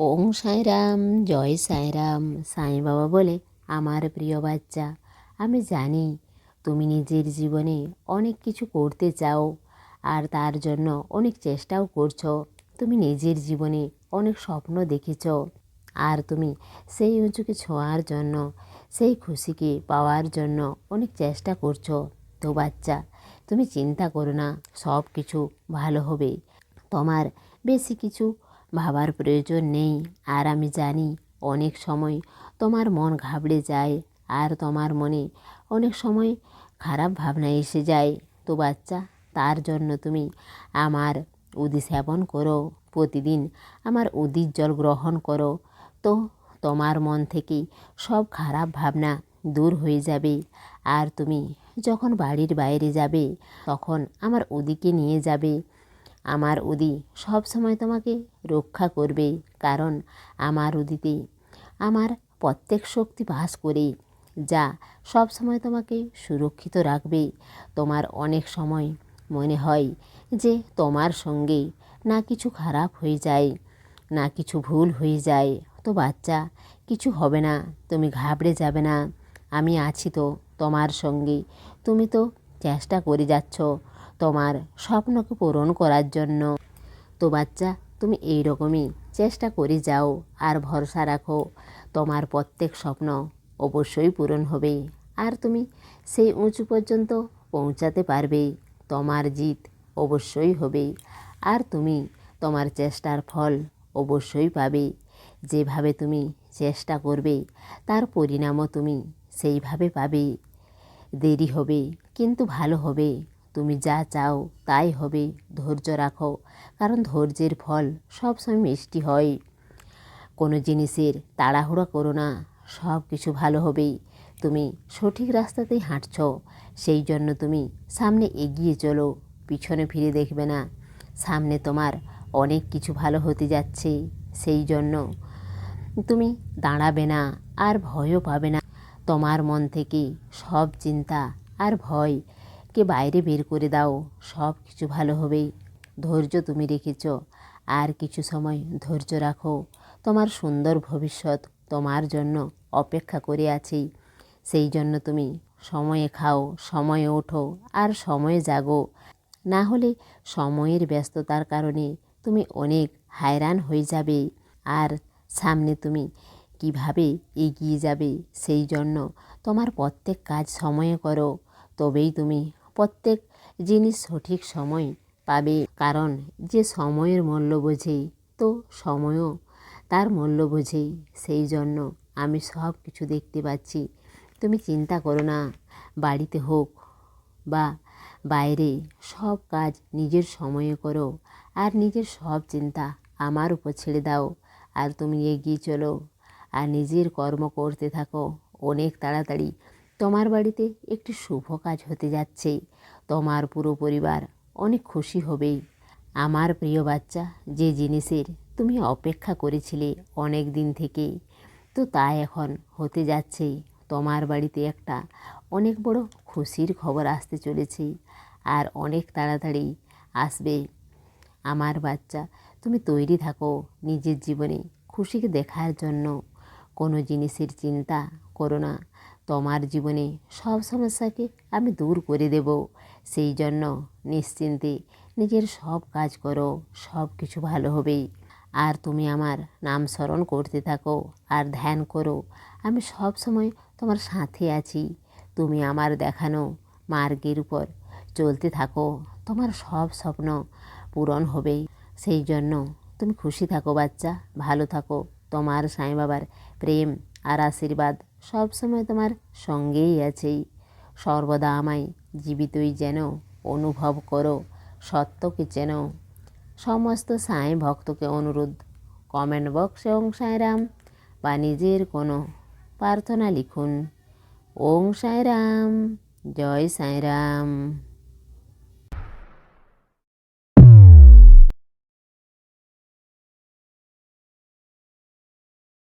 ওং সাঁইরাম, জয় সাঁইরাম, সাঁই বাবা বলে আমার প্রিয় বাচ্চা। আমি জানি তুমি নিজের জীবনে অনেক কিছু করতে চাও আর তার জন্য অনেক চেষ্টাও করছ। তুমি নিজের জীবনে অনেক স্বপ্ন দেখেছ আর তুমি সেই উঁচুকে ছোঁয়ার জন্য, সেই খুশিকে পাওয়ার জন্য অনেক চেষ্টা করছ। তো বাচ্চা, তুমি চিন্তা করো না সব কিছু ভালো হবে। তোমার বেশি কিছু ভাবার প্রয়োজন নেই। আর আমি জানি অনেক সময় তোমার মন ঘাবড়ে যায় আর তোমার মনে অনেক সময় খারাপ ভাবনা এসে যায়। তো বাচ্চা, তার জন্য তুমি আমার উদি সেবন করো, প্রতিদিন আমার উদির জল গ্রহণ করো। তো তোমার মন থেকে সব খারাপ ভাবনা দূর হয়ে যাবে। আর তুমি যখন বাড়ির বাইরে যাবে, তখন আমার উদিকে নিয়ে যাবে। আমার উদি সব সময় তোমাকে রক্ষা করবে, কারণ আমার উদিতে আমার প্রত্যেক শক্তি বাস করে, যা সব সময় তোমাকে সুরক্ষিত রাখবে। তোমার অনেক সময় মনে হয় যে তোমার সঙ্গে না কিছু খারাপ হয়ে যায়, না কিছু ভুল হয়ে যায়। তো বাচ্চা, কিছু হবে না, তুমি ঘাবড়ে যাবে না। আমি আছি তো তোমার সঙ্গে। তুমি তো চেষ্টা করে যাচ্ছ তোমার স্বপ্নকে পূরণ করার জন্য। তো বাচ্চা, তুমি এই রকমই চেষ্টা করে যাও আর ভরসা রাখো। তোমার প্রত্যেক স্বপ্ন অবশ্যই পূরণ হবে আর তুমি সেই উঁচু পর্যন্ত পৌঁছাতে পারবে। তোমার জিত অবশ্যই হবে আর তুমি তোমার চেষ্টার ফল অবশ্যই পাবে। যেভাবে তুমি চেষ্টা করবে, তার পরিণামও তুমি সেইভাবে পাবে। দেরি হবে, কিন্তু ভালো হবে। তুমি যা চাও তাই হবে, ধৈর্য রাখো, কারণ ধৈর্যের ফল সবসময় মিষ্টি হয়। কোনো জিনিসের তাড়াহুড়ো করো না, সব কিছু ভালো হবেই। তুমি সঠিক রাস্তাতেই হাঁটছ, সেই জন্য তুমি সামনে এগিয়ে চলো, পিছনে ফিরে দেখবে না। সামনে তোমার অনেক কিছু ভালো হতে যাচ্ছে, সেই জন্য তুমি দাঁড়াবে না আর ভয়ও পাবে না। তোমার মন থেকে সব চিন্তা আর ভয়কে বাইরে বের করে দাও। সব কিছু ভালো হবেই। ধৈর্য তুমি রেখেছ। আর কিছু সময় ধৈর্য রাখো। তোমার সুন্দর ভবিষ্যৎ তোমার জন্য অপেক্ষা করে আছি সেই জন্য তুমি সময়ে খাও, সময়ে ওঠো আর সময়ে জাগো। না হলে সময়ের ব্যস্ততার কারণে তুমি অনেক হায়রান হয়ে যাবে। আর সামনে তুমি কীভাবে এগিয়ে যাবে সেই জন্য তোমার প্রত্যেক কাজ সময়ে করো। তবেই তুমি প্রত্যেক জিনিস সঠিক সময় পাবে। কারণ যে সময়ের মূল্য বোঝে, তো সময়ও তার মূল্য বোঝে। সেই জন্য আমি সব কিছু দেখতে পাচ্ছি। তুমি চিন্তা করো না, বাড়িতে হোক বা বাইরে, সব কাজ নিজের সময়ে করো। আর নিজের সব চিন্তা আমার উপর ছেড়ে দাও। আর তুমি এগিয়ে চলো। আর নিজের কর্ম করতে থাকো। অনেক তাড়াতাড়ি তোমার বাড়িতে একটি শুভ কাজ হতে যাচ্ছে। তোমার পুরো পরিবার অনেক খুশি হবেই। আমার প্রিয় বাচ্চা, যে জিনিসের তুমি অপেক্ষা করেছিলে অনেক দিন থেকে তো তা এখন হতে যাচ্ছে। তোমার বাড়িতে একটা অনেক বড় খুশির খবর আসতে চলেছে আর অনেক তাড়াতাড়ি আসবে। আমার বাচ্চা, তুমি তৈরি থাকো নিজের জীবনে খুশিকে দেখার জন্য। কোনো জিনিসের চিন্তা করো না। তোমার জীবনে সব সমস্যাকে আমি দূর করে দেব। সেই জন্য নিশ্চিন্তে নিজের সব কাজ করো, সব কিছু ভালো হবেই আর তুমি আমার নাম স্মরণ করতে থাকো আর ধ্যান করো। আমি সব সময় তোমার সাথে আছি। তুমি আমার দেখানো মার্গের উপর চলতে থাকো। তোমার সব স্বপ্ন পূরণ হবেই সেই জন্য তুমি খুশি থাকো বাচ্চা, ভালো থাকো। তোমার সাঁই বাবার প্রেম আর আশীর্বাদ সব সময় তোমার সঙ্গেই আছেই সর্বদা আমায় জীবিতই যেন অনুভব করো, সত্যকে চেন। সমস্ত সাঁই ভক্তকে অনুরোধ, কমেন্ট বক্সে ওং সাঁয়রাম বা নিজের কোনো প্রার্থনা লিখুন। ওং সাঁয়রাম জয় সাঁইরাম